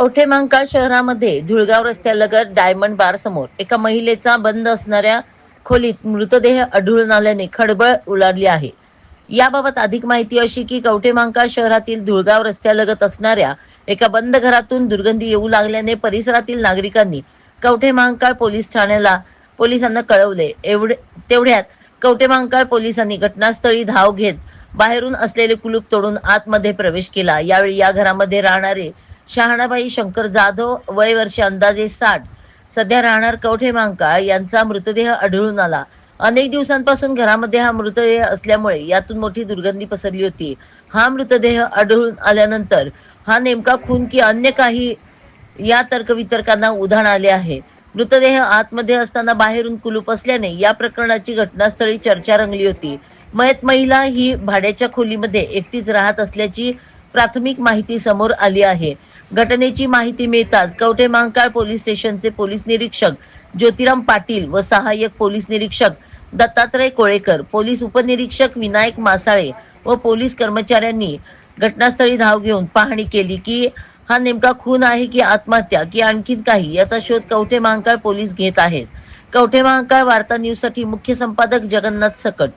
कवठे महांकाळ शहरामध्ये धुळगाव रस्त्यालगत डायमंड बार समोर एका महिलेचा बंद असणाऱ्या खोलीत मृतदेह आढळून आल्याने खळबळ उलाडली आहे. याबाबत अधिक माहिती अशी की कवठे महांकाळ शहरातील धुळगाव रस्त्यालगत असणाऱ्या एका बंद घरातून दुर्गंधी येऊ लागल्याने परिसरातील नागरिकांनी कवठे महांकाळ पोलीस ठाण्याला पोलिसांना कळवले. एवढे तेवढ्यात कवठे महांकाळ पोलिसांनी घटनास्थळी धाव घेत बाहेरून असलेले कुलूप तोडून आतमध्ये प्रवेश केला. यावेळी या घरामध्ये राहणारे शहाणाबाई शंकर जाधव वय वर्ष अंदाजे साठ. सध्या राहणार कवठे मांका यांचा मृतदेह आढळून आला. अनेक दिवसांपासून घरामध्ये हा मृतदेह असल्यामुळे यातून मोठी दुर्गंधी पसरली होती. हा मृतदेह आढळून आल्यानंतर हा नेमका खून की अन्य काही या तर्कवितर्कांना उधाण आले आहे. मृतदेह आतमध्ये असताना बाहेरून कुलूप असल्याने या प्रकरणाची घटनास्थळी चर्चा रंगली होती. मयत महिला ही भाड्याच्या खोलीमध्ये एकटीच राहत असल्याची प्राथमिक माहिती समोर आली आहे. घटनेची माहिती मिळताच कवठे महांकाळ पोलीस स्टेशनचे पोलीस निरीक्षक ज्योतिराम पाटील व सहाय्यक पोलीस निरीक्षक दत्तात्रय कोळेकर पोलीस उपनिरीक्षक विनायक मासाळे व पोलीस कर्मचाऱ्यांनी घटनास्थळी धाव घेऊन पाहणी केली की हा नेमका खून आहे की आत्महत्या की आणखीन काही याचा शोध कवठे महांकाळ पोलीस घेत आहेत. कवठे महांकाळ वार्ता न्यूजसाठी मुख्य संपादक जगन्नाथ सकट.